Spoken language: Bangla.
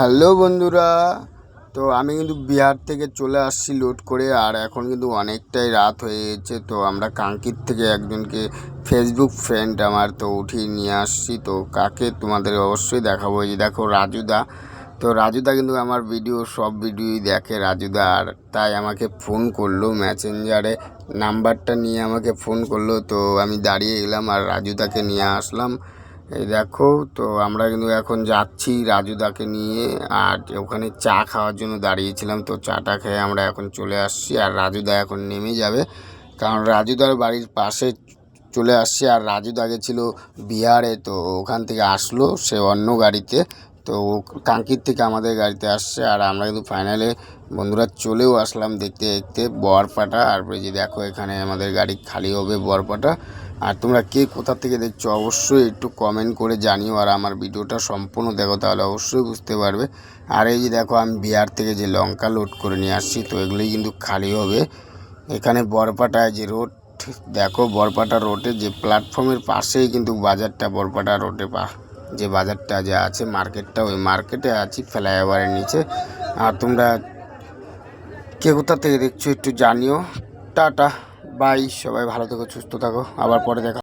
হ্যালো বন্ধুরা, তো আমি কিন্তু বিহার থেকে চলে আসছি লোড করে, আর এখন কিন্তু অনেকটাই রাত হয়ে গেছে, তো আমরা কাঙ্কির থেকে একজনকে ফেসবুক ফ্রেন্ড আমার তো উঠিয়ে নিয়ে আসছি, তো কাকে তোমাদের অবশ্যই দেখাবো। এই দেখো রাজুদা, তো রাজুদা কিন্তু আমার ভিডিও সব ভিডিওই দেখে রাজুদা, আর তাই আমাকে ফোন করল মেসেঞ্জারে নাম্বারটা নিয়ে আমাকে ফোন করল, তো আমি দাঁড়িয়ে গেলাম আর রাজুদাকে নিয়ে আসলাম। এই দেখো, তো আমরা কিন্তু এখন যাচ্ছি রাজুদাকে নিয়ে, আর ওখানে চা খাওয়ার জন্য দাঁড়িয়েছিলাম, তো চাটা খেয়ে আমরা এখন চলে আসছি, আর রাজুদা এখন নেমে যাবে। কারণ রাজুদার বাড়ির পাশে চলে আসছি, আর রাজুদা গেছিল বিহারে, তো ওখান থেকে আসলো সে অন্য গাড়িতে। তো ও কাঙ্কির থেকে আমাদের গাড়িতে আসছে, আর আমরা কিন্তু ফাইনালে বন্ধুরা চলেও আসলাম দেখতে দেখতে, বরপাটা, আর যে দেখো এখানে আমাদের গাড়ি খালি হবে বরপাটা। আর তোমরা কে কোথা থেকে দেখছ, অবশ্যই একটু কমেন্ট করে জানিও আর আমার ভিডিওটা সম্পূর্ণ দেখো, তাহলে অবশ্যই বুঝতে পারবে। আর এই যে দেখো, আমি বিহার থেকে যে লঙ্কা লোড করে নিয়ে আসছি, তো এগুলোই কিন্তু খালি হবে। এখানে বরপাটায় যে রোড দেখো বরপাটা রোডে যে প্ল্যাটফর্মের পাশেই কিন্তু বাজারটা, বরপাটা রোডে পা, যে বাজারটা যে আছে মার্কেটটা ওই মার্কেটে আছি, ফ্লাইওভারের নিচে। আর তোমরা কে কোথা থেকে দেখছ একটু জানিও। টাটা। বাই সবাই ভালো থেকো সুস্থ থাকো আবার পরে দেখা